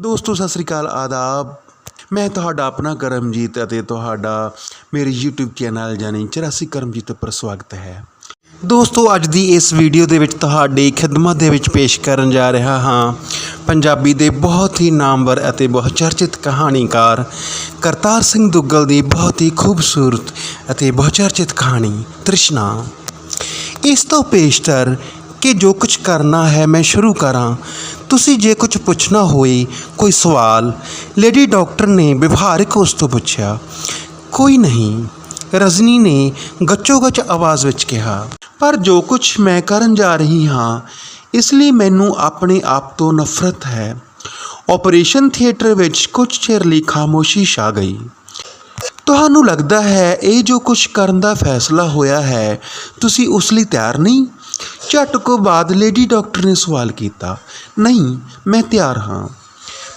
ਦੋਸਤੋ, ਸਤਿ ਸ੍ਰੀ ਅਕਾਲ, ਆਦਾਬ। ਮੈਂ ਤੁਹਾਡਾ ਆਪਣਾ ਕਰਮਜੀਤ ਅਤੇ ਤੁਹਾਡਾ ਮੇਰੇ YouTube ਚੈਨਲ ਜਾਨੀ 84 ਕਰਮਜੀਤ ਉੱਪਰ ਸਵਾਗਤ ਹੈ। ਦੋਸਤੋ, ਅੱਜ ਦੀ ਇਸ ਵੀਡੀਓ ਦੇ ਵਿੱਚ ਤੁਹਾਡੀ ਖਿਦਮਤ ਦੇ ਵਿੱਚ ਪੇਸ਼ ਕਰਨ ਜਾ ਰਿਹਾ ਹਾਂ। ਪੰਜਾਬੀ ਦੇ ਬਹੁਤ ਹੀ ਨਾਮਵਰ ਅਤੇ ਬਹੁਤ ਚਰਚਿਤ ਕਹਾਣੀਕਾਰ ਕਰਤਾਰ ਸਿੰਘ ਦੁੱਗਲ ਦੀ ਬਹੁਤ ਹੀ ਖੂਬਸੂਰਤ ਅਤੇ ਬਹੁਤ ਚਰਚਿਤ ਕਹਾਣੀ ਤ੍ਰਿਸ਼ਨਾ। ਇਸ ਤੋਂ ਪੇਸ਼ਤਰ ਕਿ ਜੋ ਕੁਝ ਕਰਨਾ ਹੈ ਮੈਂ ਸ਼ੁਰੂ ਕਰਾਂ। ਤੁਸੀਂ ਜੇ ਕੁਝ ਪੁੱਛਣਾ ਹੋਏ, ਕੋਈ ਸਵਾਲ, ਲੇਡੀ ਡਾਕਟਰ ਨੇ ਵਿਵਹਾਰਿਕ ਉਸ ਤੋਂ ਪੁੱਛਿਆ, ਕੋਈ ਨਹੀਂ। ਰਜਨੀ ਨੇ ਗੱਚੋ-ਗੱਚ ਆਵਾਜ਼ ਵਿੱਚ ਕਿਹਾ, ਪਰ ਜੋ ਕੁਝ ਮੈਂ ਕਰਨ ਜਾ ਰਹੀ ਹਾਂ, ਇਸ ਲਈ ਮੈਨੂੰ ਆਪਣੇ ਆਪ ਤੋਂ ਨਫ਼ਰਤ ਹੈ। ਆਪਰੇਸ਼ਨ ਥੀਏਟਰ ਵਿੱਚ ਕੁਝ ਚਿਰ ਲਈ ਖਾਮੋਸ਼ੀ ਛਾ ਗਈ। ਤੁਹਾਨੂੰ ਲੱਗਦਾ ਹੈ ਇਹ ਜੋ ਕੁਝ ਕਰਨ ਦਾ ਫੈਸਲਾ ਹੋਇਆ ਹੈ, ਤੁਸੀਂ ਉਸ ਲਈ ਤਿਆਰ ਨਹੀਂ? ਝਟ ਕੋ ਬਾਅਦ ਲੇਡੀ ਡਾਕਟਰ ਨੇ ਸਵਾਲ ਕੀਤਾ, ਨਹੀਂ, ਮੈਂ ਤਿਆਰ ਹਾਂ।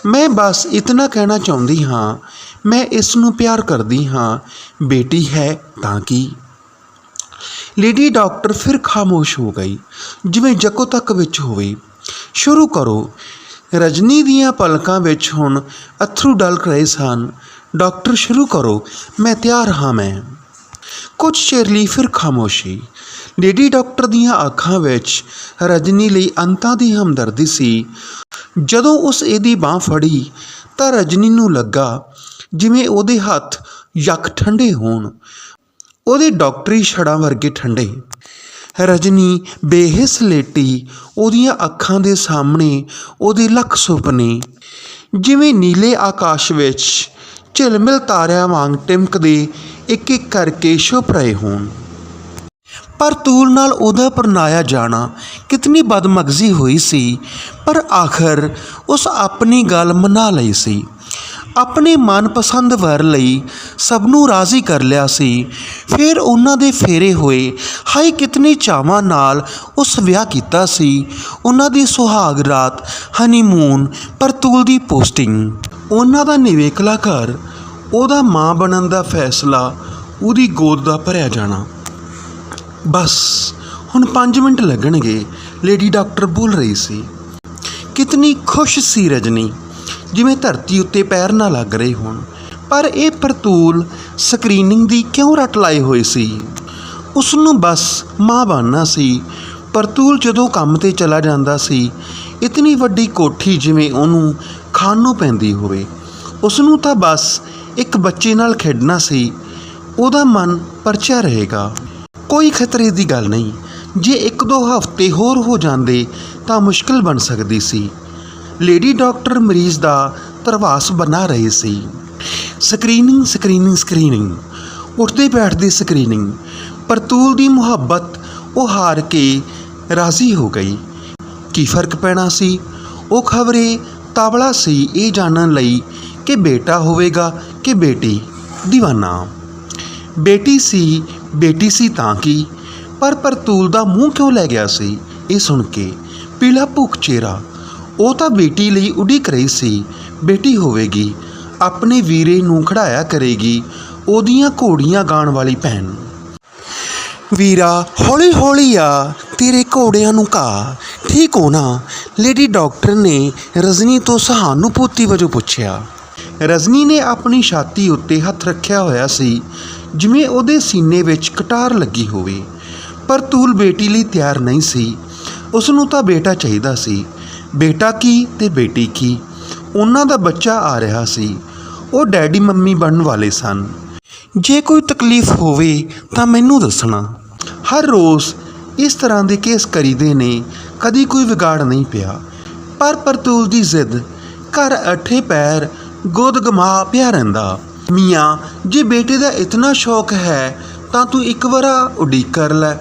ਮੈਂ ਬਸ ਇਤਨਾ ਕਹਿਣਾ ਚਾਹੁੰਦੀ ਹਾਂ, ਮੈਂ ਇਸ ਨੂੰ ਪਿਆਰ ਕਰਦੀ ਹਾਂ, ਬੇਟੀ ਹੈ ਤਾਂ ਕੀ? ਲੇਡੀ ਡਾਕਟਰ ਫਿਰ ਖਾਮੋਸ਼ ਹੋ ਗਈ, ਜਿਵੇਂ ਜਕੋ ਤੱਕ ਵਿੱਚ ਹੋਈ ਸ਼ੁਰੂ ਕਰੋ। ਰਜਨੀ ਦੀਆਂ ਪਲਕਾਂ ਵਿੱਚ ਹੁਣ ਅਥਰੂ ਡਲ ਰਹੇ ਸਨ। ਡਾਕਟਰ ਸ਼ੁਰੂ ਕਰੋ। ਮੈਂ ਤਿਆਰ ਹਾਂ ਮੈਂ। ਕੁਝ ਚਿਰ ਲਈ ਫਿਰ ਖਾਮੋਸ਼ੀ। ਲੇਡੀ ਡਾਕਟਰ ਦੀਆਂ ਅੱਖਾਂ ਵਿੱਚ ਰਜਨੀ ਲਈ ਅੰਤਾਂ ਦੀ ਹਮਦਰਦੀ ਸੀ। ਜਦੋਂ ਉਸ ਇਹਦੀ ਬਾਹ ਫੜੀ, ਤਾਂ ਰਜਨੀ ਨੂੰ ਲੱਗਾ ਜਿਵੇਂ ਉਹਦੇ ਹੱਥ ਯੱਕ ਠੰਡੇ ਹੋਣ। ਉਹਦੇ ਡਾਕਟਰੀ ਛੜਾਂ ਵਰਗੇ ਠੰਡੇ। ਰਜਨੀ ਬੇਹਿਸ ਲੇਟੀ ਉਹਦੀਆਂ ਅੱਖਾਂ ਦੇ ਸਾਹਮਣੇ ਉਹਦੇ ਲੱਖ ਸੁਪਨੇ। ਜਿਵੇਂ ਨੀਲੇ ਆਕਾਸ਼ ਵਿੱਚ ਝਿਲਮਿਲ ਤਾਰਿਆਂ ਵਾਂਗ ਟਿਮਕਦੇ ਇੱਕ ਇੱਕ ਕਰਕੇ ਛੁਪ ਰਹੇ ਹੋਣ। ਪਰ ਤੂਲ ਨਾਲ ਉਹਦਾ ਪਰਨਾਇਆ ਜਾਣਾ ਕਿਤਨੀ ਬਦਮਗਜ਼ੀ ਹੋਈ ਸੀ, ਪਰ ਆਖਰ ਉਸ ਆਪਣੀ ਗੱਲ ਮਨਾ ਲਈ ਸੀ। ਆਪਣੇ ਮਨਪਸੰਦ ਵਰ ਲਈ ਸਭ ਨੂੰ ਰਾਜ਼ੀ ਕਰ ਲਿਆ ਸੀ। ਫਿਰ ਉਹਨਾਂ ਦੇ ਫੇਰੇ ਹੋਏ ਹਾਈ ਕਿਤਨੀ ਚਾਵਾਂ ਨਾਲ ਉਸ ਵਿਆਹ ਕੀਤਾ ਸੀ। ਉਹਨਾਂ ਦੀ ਸੁਹਾਗ ਰਾਤ, ਹਨੀਮੂਨ ਪਰਤੂਲ ਦੀ ਪੋਸਟਿੰਗ। ਉਹਨਾਂ ਦਾ ਨਿਵੇਕਲਾ ਘਰ, ਉਹਦਾ ਮਾਂ ਬਣਨ ਦਾ ਫੈਸਲਾ, ਉਹਦੀ ਗੋਦ ਦਾ ਭਰਿਆ ਜਾਣਾ। ਬਸ, ਹੁਣ 5 ਮਿੰਟ ਲੱਗਣਗੇ। ਲੇਡੀ ਡਾਕਟਰ ਬੋਲ ਰਹੀ ਸੀ, ਕਿਤਨੀ ਖੁਸ਼ ਸੀ ਰਜਨੀ, ਜਿਵੇਂ ਧਰਤੀ ਉੱਤੇ ਪੈਰ ਨਾ ਲੱਗ ਰਹੇ ਹੋਣ। ਪਰ ਇਹ ਪਰਤੂਲ ਸਕਰੀਨਿੰਗ ਦੀ ਕਿਉਂ ਰੱਟ ਲਾਏ ਹੋਏ ਸੀ? ਉਸ ਨੂੰ ਬਸ ਮਾਂ ਬਣਨਾ ਸੀ। ਪਰਤੂਲ ਜਦੋਂ ਕੰਮ ਤੇ ਚਲਾ ਜਾਂਦਾ ਸੀ, ਇਤਨੀ ਵੱਡੀ ਕੋਠੀ ਜਿਵੇਂ ਉਹਨੂੰ ਖਾਣ ਨੂੰ ਪੈਂਦੀ ਹੋਵੇ। ਉਸ ਨੂੰ ਤਾਂ ਬਸ ਇੱਕ ਬੱਚੇ ਨਾਲ ਖੇਡਣਾ ਸੀ। ਉਹਦਾ ਮਨ ਪਰਚਿਆ ਰਹੇਗਾ। ਕੋਈ ਖਤਰੇ ਦੀ ਗੱਲ ਨਹੀਂ। ਜੇ ਇੱਕ ਦੋ ਹਫ਼ਤੇ ਹੋਰ ਹੋ ਜਾਂਦੇ ਤਾਂ ਮੁਸ਼ਕਲ ਬਣ ਸਕਦੀ ਸੀ। ਲੇਡੀ ਡਾਕਟਰ ਮਰੀਜ਼ ਦਾ ਤਰਵਾਸ ਬਣਾ ਰਹੇ ਸੀ। Screening screening screening. ਉੱਠਦੇ ਬੈਠਦੇ ਸਕਰੀਨਿੰਗ। ਪਰਤੂਲ ਦੀ ਮੁਹੱਬਤ ਉਹ ਹਾਰ ਕੇ ਰਾਜ਼ੀ ਹੋ ਗਈ। ਕੀ ਫ਼ਰਕ ਪੈਣਾ ਸੀ? ਉਹ ਖਬਰੇ ਤਾਵਲਾ ਸੀ ਇਹ ਜਾਣਨ ਲਈ ਕਿ ਬੇਟਾ ਹੋਵੇਗਾ ਕਿ ਬੇਟੀ। دیਵਾਨਾ ਬੇਟੀ ਸੀ ਬੇਟੀ ਸੀ ਤਾਂ ਕੀ? ਪਰ ਪਰਤੂਲ ਦਾ ਮੂੰਹ ਕਿਉਂ ਲੈ ਗਿਆ ਸੀ? ਇਹ ਸੁਣ ਕੇ ਪੀਲਾ ਭੁੱਖ ਚਿਹਰਾ ਉਹ ਤਾਂ ਬੇਟੀ ਲਈ ਉਡੀਕ ਰਹੀ ਸੀ, ਬੇਟੀ ਹੋਵੇਗੀ, ਆਪਣੇ ਵੀਰੇ ਨੂੰ ਖੜਾਇਆ ਕਰੇਗੀ ਉਹਦੀਆਂ ਘੋੜੀਆਂ ਗਾਣ ਵਾਲੀ ਭੈਣ। ਵੀਰਾ ਹੌਲੀ ਹੌਲੀ ਆ, ਤੇਰੇ ਘੋੜਿਆਂ ਨੂੰ ਕਾ ਠੀਕ ਹੋ ਨਾ? ਲੇਡੀ ਡਾਕਟਰ ਨੇ ਰਜਨੀ ਤੋਂ ਸਹਾਨੁਭੂਤੀ ਵਜੋਂ ਪੁੱਛਿਆ। ਰਜਨੀ ਨੇ ਆਪਣੀ ਛਾਤੀ ਉੱਤੇ ਹੱਥ ਰੱਖਿਆ ਹੋਇਆ ਸੀ ਜਿਵੇਂ ਉਹਦੇ ਸੀਨੇ ਵਿੱਚ ਕਟਾਰ ਲੱਗੀ ਹੋਵੇ, ਪਰ ਤੂਲ ਬੇਟੀ ਲਈ ਤਿਆਰ ਨਹੀਂ ਸੀ। ਉਸ ਨੂੰ ਤਾਂ ਬੇਟਾ ਚਾਹੀਦਾ ਸੀ। ਬੇਟਾ ਕੀ ਤੇ ਬੇਟੀ ਕੀ? ਉਹਨਾਂ ਦਾ ਬੱਚਾ ਆ ਰਿਹਾ ਸੀ। ਉਹ ਡੈਡੀ ਮੰਮੀ ਬਣਨ ਵਾਲੇ ਸਨ। ਜੇ ਕੋਈ ਤਕਲੀਫ ਹੋਵੇ ਤਾਂ ਮੈਨੂੰ ਦੱਸਣਾ। ਹਰ ਰੋਜ਼ ਇਸ ਤਰ੍ਹਾਂ ਦੇ ਕੇਸ ਕਰੀਦੇ ਨੇ, ਕਦੀ ਕੋਈ ਵਿਗਾੜ ਨਹੀਂ ਪਿਆ। ਪਰ ਪਰਤੂਲ ਦੀ ਜ਼ਿੱਦ, ਘਰ ਅੱਠੇ ਪੈਰ, ਗੋਦ ਗਮਾ ਪਿਆ ਰਹਿੰਦਾ। ਮੀਆਂ, ਜੇ ਬੇਟੇ ਦਾ ਇਤਨਾ ਸ਼ੌਕ ਹੈ, ਤਾਂ ਤੂੰ ਇੱਕ ਵਾਰਾ ਉਡੀਕ ਕਰ ਲੈ।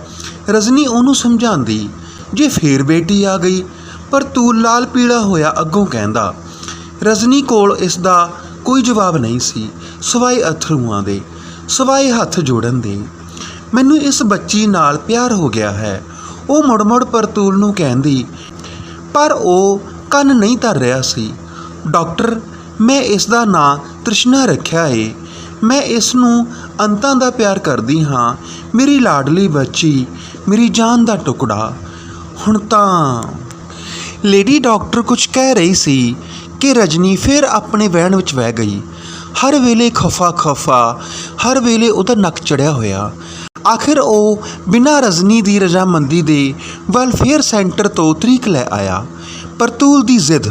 ਰਜਨੀ ਉਹਨੂੰ ਸਮਝਾਉਂਦੀ, ਜੇ ਫੇਰ ਬੇਟੀ ਆ ਗਈ, ਪਰ ਤੂੰ ਲਾਲ ਪੀਲਾ ਹੋਇਆ ਅੱਗੋਂ ਕਹਿੰਦਾ, ਰਜਨੀ ਕੋਲ ਇਸ ਦਾ ਕੋਈ ਜਵਾਬ ਨਹੀਂ ਸੀ। ਸਵਾਏ ਅਥਰੂਆਂ ਦੇ ਸਵਾਏ ਹੱਥ ਜੋੜਨ ਦੇ। ਮੈਨੂੰ ਇਸ ਬੱਚੀ ਨਾਲ ਪਿਆਰ ਹੋ ਗਿਆ ਹੈ। ਉਹ ਮੁੜ-ਮੁੜ ਪਰਤੂਲ ਨੂੰ ਕਹਿੰਦੀ, ਪਰ ਉਹ ਕੰਨ ਨਹੀਂ ਧਰ ਰਿਹਾ ਸੀ। ਡਾਕਟਰ ਮੈਂ ਇਸ ਦਾ ਨਾਂ ਤ੍ਰਿਸ਼ਨਾ ਰੱਖਿਆ ਏ। ਮੈਂ ਇਸ ਨੂੰ ਅੰਤਾਂ ਦਾ ਪਿਆਰ ਕਰਦੀ ਹਾਂ। ਮੇਰੀ ਲਾਡਲੀ ਬੱਚੀ, ਮੇਰੀ ਜਾਨ ਦਾ ਟੁਕੜਾ। ਹੁਣ ਤਾਂ ਲੇਡੀ ਡਾਕਟਰ ਕੁਝ ਕਹਿ ਰਹੀ ਸੀ ਕਿ ਰਜਨੀ ਫਿਰ ਆਪਣੇ ਵਹਿਣ ਵਿੱਚ ਵਹਿ ਗਈ। ਹਰ ਵੇਲੇ ਖਫਾ ਖਫਾ, ਹਰ ਵੇਲੇ ਉਹਦਾ ਨੱਕ ਚੜਿਆ ਹੋਇਆ। ਆਖਿਰ ਉਹ ਬਿਨਾਂ ਰਜਨੀ ਦੀ ਰਜਾਮੰਦੀ ਦੇ ਵੈਲਫੇਅਰ ਸੈਂਟਰ ਤੋਂ ਤਰੀਕ ਲੈ ਆਇਆ। ਪਰਤੂਲ ਦੀ ਜ਼ਿੱਦ।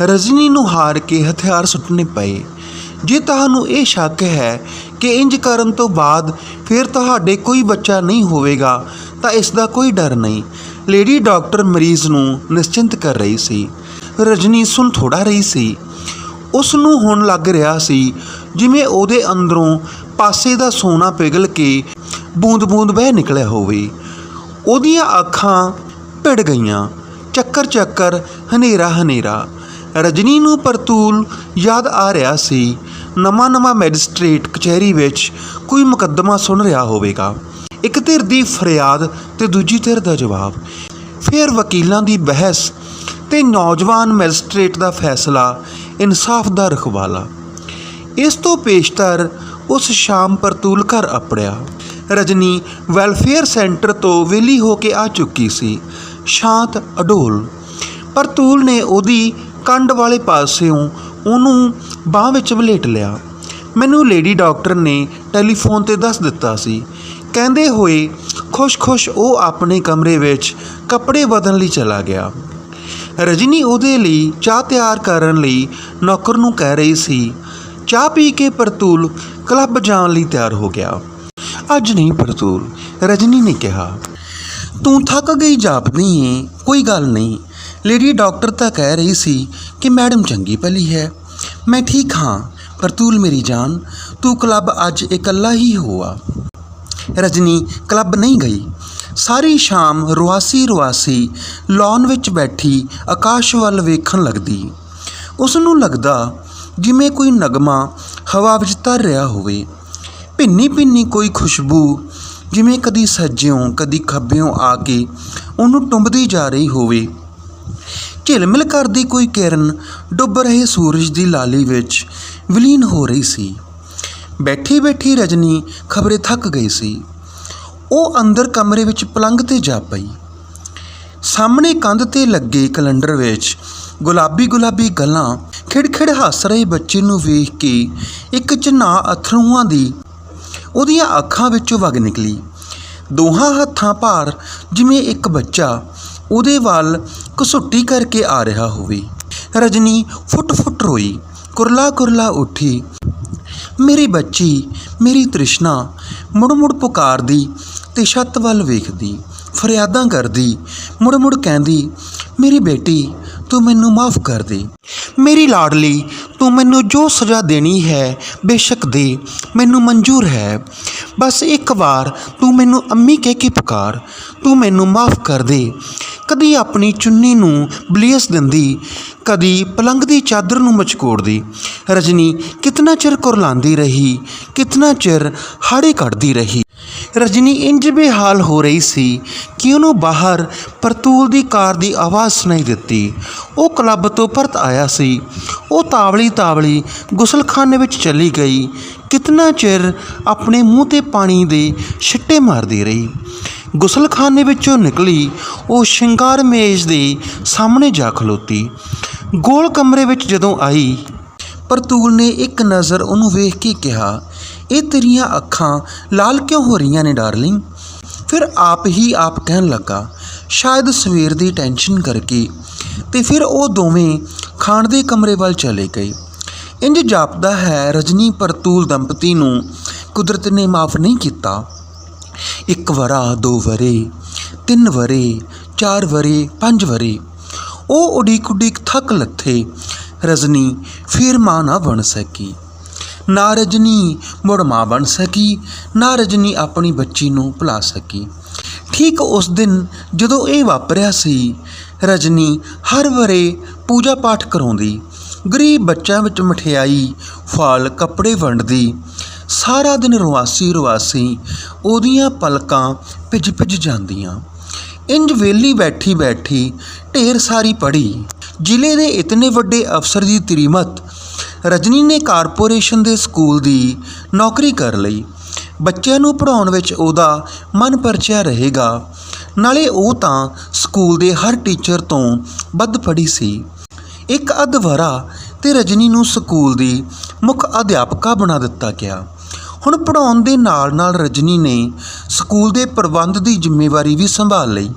ਰਜਨੀ ਨੂੰ ਹਾਰ ਕੇ ਹਥਿਆਰ ਸੁੱਟਣੇ ਪਏ। ਜੇ ਤੁਹਾਨੂੰ ਇਹ ਸ਼ੱਕ ਹੈ ਕਿ ਇੰਜ ਕਰਨ ਤੋਂ ਬਾਅਦ ਫਿਰ ਤੁਹਾਡੇ ਕੋਈ ਬੱਚਾ ਨਹੀਂ ਹੋਵੇਗਾ, ਤਾਂ ਇਸ ਦਾ ਕੋਈ ਡਰ ਨਹੀਂ। ਲੇਡੀ ਡਾਕਟਰ ਮਰੀਜ਼ ਨੂੰ ਨਿਸ਼ਚਿੰਤ ਕਰ ਰਹੀ ਸੀ। ਰਜਨੀ ਸੁਣ ਥੋੜਾ ਰਹੀ ਸੀ। ਉਸ ਨੂੰ ਹੁਣ ਲੱਗ ਰਿਹਾ ਸੀ ਜਿਵੇਂ ਉਹਦੇ ਅੰਦਰੋਂ ਪਾਸੇ ਦਾ ਸੋਨਾ ਪਿਘਲ ਕੇ ਬੂੰਦ-ਬੂੰਦ ਵਹਿ ਨਿਕਲਿਆ ਹੋਵੇ। ਉਹਦੀਆਂ ਅੱਖਾਂ ਭਿੜ ਗਈਆਂ। ਚੱਕਰ ਚੱਕਰ ਹਨੇਰਾ ਹਨੇਰਾ ਰਜਨੀ ਨੂੰ ਪਰਤੂਲ ਯਾਦ ਆ ਰਿਹਾ ਸੀ। ਨਵਾਂ ਨਵਾਂ ਮੈਜਿਸਟ੍ਰੇਟ ਕਚਹਿਰੀ ਵਿੱਚ ਕੋਈ ਮੁਕੱਦਮਾ ਸੁਣ ਰਿਹਾ ਹੋਵੇਗਾ। ਇੱਕ ਧਿਰ ਦੀ ਫਰਿਆਦ ਤੇ ਦੂਜੀ ਧਿਰ ਦਾ ਜਵਾਬ। ਫਿਰ ਵਕੀਲਾਂ ਦੀ ਬਹਿਸ ਤੇ ਨੌਜਵਾਨ ਮੈਜਿਸਟ੍ਰੇਟ ਦਾ ਫੈਸਲਾ, ਇਨਸਾਫ ਦਾ ਰਖਵਾਲਾ। ਇਸ ਤੋਂ ਪੇਸ਼ਤਰ ਉਸ ਸ਼ਾਮ ਪਰਤੂਲ ਘਰ ਆਪੜਿਆ ਰਜਨੀ ਵੈਲਫੇਅਰ ਸੈਂਟਰ ਤੋਂ ਵਿਹਲੀ ਹੋ ਕੇ ਆ ਚੁੱਕੀ ਸੀ। ਸ਼ਾਂਤ, ਅਡੋਲ। ਪਰਤੂਲ ਨੇ ਉਹਦੀ ਕੰਡ ਵਾਲੇ ਪਾਸਿਓਂ ਉਹਨੂੰ ਬਾਹ ਵਿੱਚ ਵਲੇਟ ਲਿਆ। ਮੈਨੂੰ ਲੇਡੀ ਡਾਕਟਰ ਨੇ ਟੈਲੀਫੋਨ ਤੇ ਦੱਸ ਦਿੱਤਾ ਸੀ। ਕਹਿੰਦੇ ਹੋਏ ਖੁਸ਼-ਖੁਸ਼ ਉਹ ਆਪਣੇ ਕਮਰੇ ਵਿੱਚ ਕੱਪੜੇ ਬਦਲਣ ਲਈ ਚਲਾ ਗਿਆ। ਰਜਨੀ ਉਹਦੇ ਲਈ ਚਾਹ ਤਿਆਰ ਕਰਨ ਲਈ ਨੌਕਰ ਨੂੰ ਕਹਿ ਰਹੀ ਸੀ। ਚਾਹ ਪੀ ਕੇ ਪਰਤੂਲ ਕਲੱਬ ਜਾਣ ਲਈ ਤਿਆਰ ਹੋ ਗਿਆ। ਅੱਜ ਨਹੀਂ ਪਰਤੂਲ, ਰਜਨੀ ਨੇ ਕਿਹਾ। ਤੂੰ ਥੱਕ ਗਈ ਜਾਪਦੀ ਏ, ਕੋਈ ਗੱਲ ਨਹੀਂ। ਲੇਡੀ ਡਾਕਟਰ ਤਾਂ ਕਹਿ ਰਹੀ ਸੀ ਕਿ ਮੈਡਮ ਚੰਗੀ ਭਲੀ ਹੈ। ਮੈਂ ਠੀਕ ਹਾਂ, ਪਰ ਪਰਤੂਲ ਮੇਰੀ ਜਾਨ, ਤੂੰ ਕਲੱਬ ਅੱਜ ਇਕੱਲਾ ਹੀ ਹੋਆ। ਰਜਨੀ, ਕਲੱਬ ਨਹੀਂ ਗਈ। ਸਾਰੀ ਸ਼ਾਮ ਰੁਆਸੀ ਰੁਆਸੀ ਲੌਨ ਵਿੱਚ ਬੈਠੀ ਆਕਾਸ਼ ਵੱਲ ਵੇਖਣ ਲੱਗਦੀ। ਉਸ ਨੂੰ ਲੱਗਦਾ ਜਿਵੇਂ ਕੋਈ ਨਗਮਾ ਹਵਾ ਵਿੱਚ ਤਰ ਰਿਹਾ ਹੋਵੇ। ਭਿੰਨੀ ਭਿੰਨੀ ਕੋਈ ਖੁਸ਼ਬੂ, ਜਿਵੇਂ ਕਦੀ ਸੱਜਿਓਂ, ਕਦੀ ਖੱਬਿਓਂ ਆ ਕੇ ਉਹਨੂੰ ਟੁੰਬਦੀ ਜਾ ਰਹੀ ਹੋਵੇ। ਝਿਲਮਿਲ ਕਰਦੀ ਕੋਈ ਕਿਰਨ, ਡੁੱਬ ਰਹੇ ਸੂਰਜ ਦੀ ਲਾਲੀ ਵਿੱਚ ਵਿਲੀਨ ਹੋ ਰਹੀ ਸੀ। ਬੈਠੀ ਬੈਠੀ ਰਜਨੀ ਖਬਰੇ ਥੱਕ ਗਈ ਸੀ। ਉਹ ਅੰਦਰ ਕਮਰੇ ਵਿੱਚ ਪਲੰਗ ਤੇ ਜਾ ਪਈ। ਸਾਹਮਣੇ ਕੰਧ ਤੇ ਲੱਗੇ ਕੈਲੰਡਰ ਵਿੱਚ ਗੁਲਾਬੀ ਗੁਲਾਬੀ ਗੱਲਾਂ, ਖਿੜਖਿੜ ਹੱਸ ਰਹੇ ਬੱਚੇ ਨੂੰ ਵੇਖ ਕੇ ਇੱਕ ਚਨਾ ਅਥਰੂਆਂ ਦੀ ਉਹਦੀਆਂ ਅੱਖਾਂ ਵਿੱਚੋਂ ਵਗ ਨਿਕਲੀ। ਦੋਹਾਂ ਹੱਥਾਂ ਭਾਰ, ਜਿਵੇਂ ਇੱਕ ਬੱਚਾ ਉਹਦੇ ਵੱਲ ਘਸੁੱਟੀ ਕਰਕੇ ਆ ਰਿਹਾ ਹੋਵੇ। ਰਜਨੀ ਫੁੱਟ-ਫੁੱਟ ਰੋਈ ਕੁਰਲਾ ਕੁਰਲਾ ਉੱਠੀ। ਮੇਰੀ ਬੱਚੀ, ਮੇਰੀ ਤ੍ਰਿਸ਼ਨਾ, ਮੁੜ-ਮੁੜ ਪੁਕਾਰਦੀ ਤੇ ਛੱਤ ਵੱਲ ਵੇਖਦੀ, ਫਰਿਆਦਾਂ ਕਰਦੀ, ਮੁੜ-ਮੁੜ ਕਹਿੰਦੀ, ਮੇਰੀ ਬੇਟੀ, ਤੂੰ ਮੈਨੂੰ ਮਾਫ ਕਰ ਦੇ। ਮੇਰੀ ਲਾਡਲੀ, ਤੂੰ ਮੈਨੂੰ ਜੋ ਸਜ਼ਾ ਦੇਣੀ ਹੈ, ਬੇਸ਼ੱਕ ਦੇ, ਮੈਨੂੰ ਮਨਜ਼ੂਰ ਹੈ। ਬਸ ਇੱਕ ਵਾਰ ਤੂੰ ਮੈਨੂੰ ਅੰਮੀ ਕਹਿ ਕੇ ਪੁਕਾਰ, ਤੂੰ ਮੈਨੂੰ ਮਾਫ ਕਰ ਦੇ। ਕਦੀ ਆਪਣੀ ਚੁੰਨੀ ਨੂੰ ਬਲੀਸ ਦਿੰਦੀ, ਕਦੀ ਪਲੰਗ ਦੀ ਚਾਦਰ ਨੂੰ ਮਚਕੋੜਦੀ। ਰਜਨੀ, ਕਿਤਨਾ ਚਿਰ ਕੁਰਲਾਉਂਦੀ ਰਹੀ, ਕਿਤਨਾ ਚਿਰ ਹਾੜੇ ਕੱਢਦੀ ਰਹੀ। ਰਜਨੀ ਇੰਜ ਬੇਹਾਲ ਹੋ ਰਹੀ ਸੀ ਕਿ ਉਹਨੂੰ ਬਾਹਰ ਪਰਤੂਲ ਦੀ ਕਾਰ ਦੀ ਆਵਾਜ਼ ਸੁਣਾਈ ਦਿੱਤੀ। ਉਹ ਕਲੱਬ ਤੋਂ ਪਰਤ ਆਇਆ ਸੀ। ਉਹ ਤਾਵਲੀ ਤਾਵਲੀ ਗੁਸਲਖਾਨੇ ਵਿੱਚ ਚਲੀ ਗਈ। ਕਿਤਨਾ ਚਿਰ ਆਪਣੇ ਮੂੰਹ ਤੇ ਪਾਣੀ ਦੇ ਛਿੱਟੇ ਮਾਰਦੀ ਰਹੀ। ਗੁਸਲਖਾਨੇ ਵਿੱਚੋਂ ਨਿਕਲੀ, ਉਹ ਸ਼ਿੰਗਾਰ ਮੇਜ਼ ਦੇ ਸਾਹਮਣੇ ਜਾ ਖਲੋਤੀ। ਗੋਲ ਕਮਰੇ ਵਿੱਚ ਜਦੋਂ ਆਈ, ਪਰਤੂਲ ਨੇ ਇੱਕ ਨਜ਼ਰ ਉਹਨੂੰ ਵੇਖ ਕੇ ਕਿਹਾ, ਇਹ ਤੇਰੀਆਂ ਅੱਖਾਂ ਲਾਲ ਕਿਉਂ ਹੋ ਰਹੀਆਂ ਨੇ, ਡਾਰਲਿੰਗ? ਫਿਰ ਆਪ ਹੀ ਆਪ ਕਹਿਣ ਲੱਗਾ, ਸ਼ਾਇਦ ਸਵੇਰ ਦੀ ਟੈਨਸ਼ਨ ਕਰਕੇ। ਤੇ ਫਿਰ ਉਹ ਦੋਵੇਂ ਖਾਣ ਦੇ ਕਮਰੇ ਵੱਲ ਚਲੇ ਗਏ। ਇੰਜ ਜਾਪਦਾ ਹੈ ਰਜਨੀ ਪਰਤੂਲ ਦੰਪਤੀ ਨੂੰ ਕੁਦਰਤ ਨੇ ਮਾਫ ਨਹੀਂ ਕੀਤਾ। ਇੱਕ ਵਰਾ, ਦੋ ਵਰੇ, ਤਿੰਨ ਵਰੇ, ਚਾਰ ਵਰੇ, ਪੰਜ ਵਰੇ। ਉਹ ਉਡੀਕ ਉਡੀਕ ਥੱਕ ਲੱਥੇ, ਰਜਨੀ ਫਿਰ ਮਾਂ ਨਾ ਬਣ ਸਕੀ। ਨਾ ਰਜਨੀ ਮੁੜ ਮਾਂ ਬਣ ਸਕੀ, ਨਾ ਰਜਨੀ ਆਪਣੀ ਬੱਚੀ ਨੂੰ ਭੁਲਾ ਸਕੀ। ਠੀਕ ਉਸ ਦਿਨ ਜਦੋਂ ਇਹ ਵਾਪਰਿਆ ਸੀ, ਰਜਨੀ ਹਰ ਵਰੇ ਪੂਜਾ ਪਾਠ ਕਰਾਉਂਦੀ, ਗਰੀਬ ਬੱਚਿਆਂ ਵਿੱਚ ਮਠਿਆਈ, ਫਲ, ਕੱਪੜੇ ਵੰਡਦੀ ਸਾਰਾ ਦਿਨ ਰਵਾਸੀ ਰਵਾਸੀ ਉਹਦੀਆਂ ਪਲਕਾਂ ਭਿੱਜ ਭਿੱਜ ਜਾਂਦੀਆਂ। ਇੰਜ ਵੇਲੀ ਬੈਠੀ ਬੈਠੀ ਢੇਰ ਸਾਰੀ ਪੜੀ ਜ਼ਿਲ੍ਹੇ ਦੇ ਇਤਨੇ ਵੱਡੇ ਅਫਸਰ ਦੀ ਤਰੀਮਤ, ਰਜਨੀ ਨੇ ਕਾਰਪੋਰੇਸ਼ਨ ਦੇ ਸਕੂਲ ਦੀ ਨੌਕਰੀ ਕਰ ਲਈ। ਬੱਚਿਆਂ ਨੂੰ ਪੜਾਉਣ ਵਿੱਚ ਉਹਦਾ ਮਨ ਪਰਚਿਆ ਰਹੇਗਾ। ਨਾਲੇ ਉਹ ਤਾਂ ਸਕੂਲ ਦੇ ਹਰ ਟੀਚਰ ਤੋਂ ਵੱਧ ਪੜ੍ਹੀ ਸੀ। ਇੱਕ ਅਧਵਰਾ ਤੇ ਰਜਨੀ ਨੂੰ ਸਕੂਲ ਦੀ ਮੁੱਖ ਅਧਿਆਪਕਾ ਬਣਾ ਦਿੱਤਾ ਗਿਆ। ਹੁਣ ਪੜਾਉਣ ਦੇ ਨਾਲ-ਨਾਲ ਰਜਨੀ ਨੇ ਸਕੂਲ ਦੇ ਪ੍ਰਬੰਧ ਦੀ ਜ਼ਿੰਮੇਵਾਰੀ ਵੀ ਸੰਭਾਲ ਲਈ।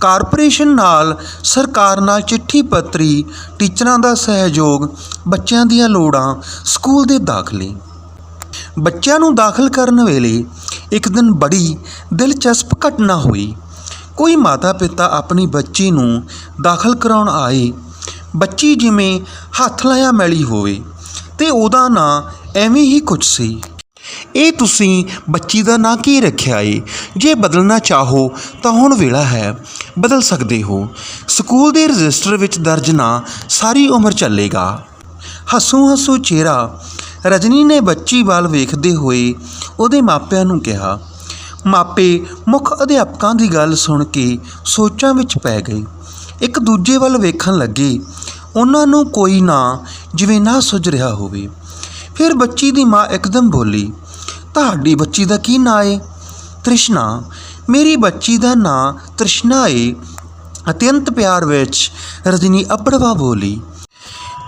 ਕਾਰਪੋਰੇਸ਼ਨ ਨਾਲ ਸਰਕਾਰ ਨਾਲ ਚਿੱਠੀ ਪੱਤਰੀ ਟੀਚਰਾਂ ਦਾ ਸਹਿਯੋਗ, ਬੱਚਿਆਂ ਦੀਆਂ ਲੋੜਾਂ ਸਕੂਲ ਦੇ ਦਾਖਲੇ। ਬੱਚਿਆਂ ਨੂੰ ਦਾਖਲ ਕਰਨ ਵੇਲੇ ਇੱਕ ਦਿਨ ਬੜੀ ਦਿਲਚਸਪ ਘਟਨਾ ਹੋਈ। ਕੋਈ ਮਾਤਾ ਪਿਤਾ ਆਪਣੀ ਬੱਚੀ ਨੂੰ ਦਾਖਲ ਕਰਾਉਣ ਆਏ। ਬੱਚੀ ਜਿਵੇਂ ਹੱਥ ਲਾਇਆ ਮੈਲੀ ਹੋਵੇ ਤੇ ਉਹਦਾ ਨਾਂ ਐਵੇਂ ਹੀ ਕੁਝ ਸੀ। ਇਹ ਤੁਸੀਂ ਬੱਚੀ ਦਾ ਨਾਂ ਕੀ ਰੱਖਿਆ ਏ? ਜੇ ਬਦਲਣਾ ਚਾਹੋ ਤਾਂ ਹੁਣ ਵੇਲਾ ਹੈ, ਬਦਲ ਸਕਦੇ ਹੋ। ਸਕੂਲ ਦੇ ਰਜਿਸਟਰ ਵਿੱਚ ਦਰਜ ਨਾਂ ਸਾਰੀ ਉਮਰ ਚੱਲੇਗਾ। ਹਸੂ ਹਸੂ ਚਿਹਰਾ। ਰਜਨੀ ਨੇ ਬੱਚੀ ਵੱਲ ਵੇਖਦੇ ਹੋਏ ਉਹਦੇ ਮਾਪਿਆਂ ਨੂੰ ਕਿਹਾ, ਮਾਪੇ, ਮੁੱਖ ਅਧਿਆਪਕਾਂ ਦੀ ਗੱਲ ਸੁਣ ਕੇ ਸੋਚਾਂ ਵਿੱਚ ਪੈ ਗਏ। ਇੱਕ ਦੂਜੇ ਵੱਲ ਵੇਖਣ ਲੱਗੇ। ਉਹਨਾਂ ਨੂੰ ਕੋਈ ਨਾ ਜਿਵੇਂ ਨਾ ਸੁਝ ਰਿਹਾ ਹੋਵੇ। ਫਿਰ ਬੱਚੀ ਦੀ ਮਾਂ ਇੱਕਦਮ ਬੋਲੀ, ਤੁਹਾਡੀ ਬੱਚੀ ਦਾ ਕੀ ਨਾਂ ਏ? ਤ੍ਰਿਸ਼ਨਾ। ਮੇਰੀ ਬੱਚੀ ਦਾ ਨਾਂ ਤ੍ਰਿਸ਼ਨਾ ਏ। ਅਤਿਅੰਤ ਪਿਆਰ ਵਿੱਚ, ਰਜਨੀ ਅਪੜਵਾ ਬੋਲੀ।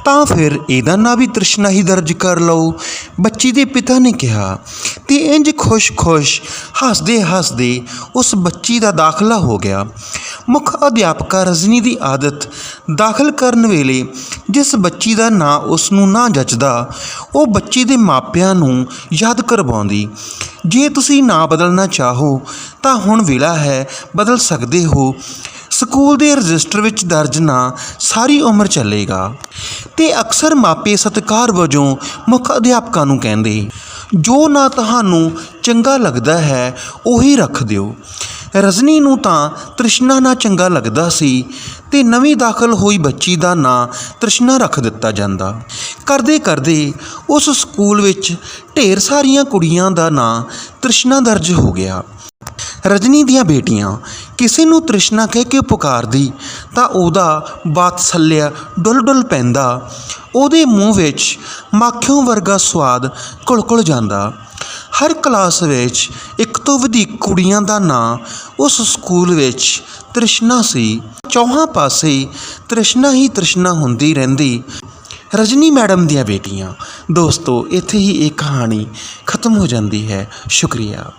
ਤਾਂ ਫਿਰ ਇਹਦਾ ਨਾਂ ਵੀ ਤ੍ਰਿਸ਼ਨਾ ਹੀ ਦਰਜ ਕਰ ਲਓ। ਬੱਚੀ ਦੇ ਪਿਤਾ ਨੇ ਕਿਹਾ, ਤੇ ਇੰਜ ਖੁਸ਼-ਖੁਸ਼ ਹੱਸਦੇ-ਹੱਸਦੇ ਉਸ ਬੱਚੀ ਦਾ ਦਾਖਲਾ ਹੋ ਗਿਆ। ਮੁੱਖ ਅਧਿਆਪਕਾ ਰਜਨੀ ਦੀ ਆਦਤ ਦਾਖਲ ਕਰਨ ਵੇਲੇ ਜਿਸ ਬੱਚੀ ਦਾ ਨਾਂ ਉਸ ਨੂੰ ਨਾ ਜੱਚਦਾ, ਉਹ ਬੱਚੀ ਦੇ ਮਾਪਿਆਂ ਨੂੰ ਯਾਦ ਕਰਵਾਉਂਦੀ, ਜੇ ਤੁਸੀਂ ਨਾਂ ਬਦਲਣਾ ਚਾਹੋ, ਤਾਂ ਹੁਣ ਵੇਲਾ ਹੈ, ਬਦਲ ਸਕਦੇ ਹੋ। ਸਕੂਲ ਦੇ ਰਜਿਸਟਰ ਵਿੱਚ ਦਰਜ ਨਾਂ ਸਾਰੀ ਉਮਰ ਚੱਲੇਗਾ। ਤੇ ਅਕਸਰ ਮਾਪੇ ਸਤਿਕਾਰ ਵਜੋਂ ਮੁੱਖ ਅਧਿਆਪਕਾਂ ਨੂੰ ਕਹਿੰਦੇ, ਜੋ ਨਾਂ ਤੁਹਾਨੂੰ ਚੰਗਾ ਲੱਗਦਾ ਹੈ, ਉਹੀ ਰੱਖ ਦਿਓ। ਰਜਨੀ ਨੂੰ ਤਾਂ ਤ੍ਰਿਸ਼ਨਾ ਨਾਂ ਚੰਗਾ ਲੱਗਦਾ ਸੀ ਤੇ ਨਵੀਂ ਦਾਖਲ ਹੋਈ ਬੱਚੀ ਦਾ ਨਾਂ ਤ੍ਰਿਸ਼ਨਾ ਰੱਖ ਦਿੱਤਾ ਜਾਂਦਾ। ਕਰਦੇ ਕਰਦੇ ਉਸ ਸਕੂਲ ਵਿੱਚ ਢੇਰ ਸਾਰੀਆਂ ਕੁੜੀਆਂ ਦਾ ਨਾਂ ਤ੍ਰਿਸ਼ਨਾ ਦਰਜ ਹੋ ਗਿਆ। ਰਜਨੀ ਦੀਆਂ ਬੇਟੀਆਂ ਕਿਸੇ ਨੂੰ ਤ੍ਰਿਸ਼ਨਾ ਕਹਿ ਕੇ ਪੁਕਾਰਦੀ ਤਾਂ ਉਹਦਾ ਬਾਤਸੱਲਿਆ ਡੁੱਲ-ਡੁੱਲ ਪੈਂਦਾ। ਉਹਦੇ ਮੂੰਹ ਵਿੱਚ ਮਾਖਿਓਂ ਵਰਗਾ ਸੁਆਦ ਘੁਲ-ਘੁਲ ਜਾਂਦਾ। ਹਰ ਕਲਾਸ ਵਿੱਚ ਇੱਕ ਤੋਂ ਵਧੀਕ ਕੁੜੀਆਂ ਦਾ ਨਾਂ ਉਸ ਸਕੂਲ ਵਿੱਚ ਤ੍ਰਿਸ਼ਨਾ ਸੀ। ਚੌਹਾਂ ਪਾਸੇ ਤ੍ਰਿਸ਼ਨਾ ਹੀ ਤ੍ਰਿਸ਼ਨਾ ਹੁੰਦੀ ਰਹਿੰਦੀ। ਰਜਨੀ ਮੈਡਮ ਦੀਆਂ ਬੇਟੀਆਂ, ਦੋਸਤੋ, ਇੱਥੇ ਹੀ ਇਹ ਕਹਾਣੀ ਖਤਮ ਹੋ ਜਾਂਦੀ ਹੈ। ਸ਼ੁਕਰੀਆ।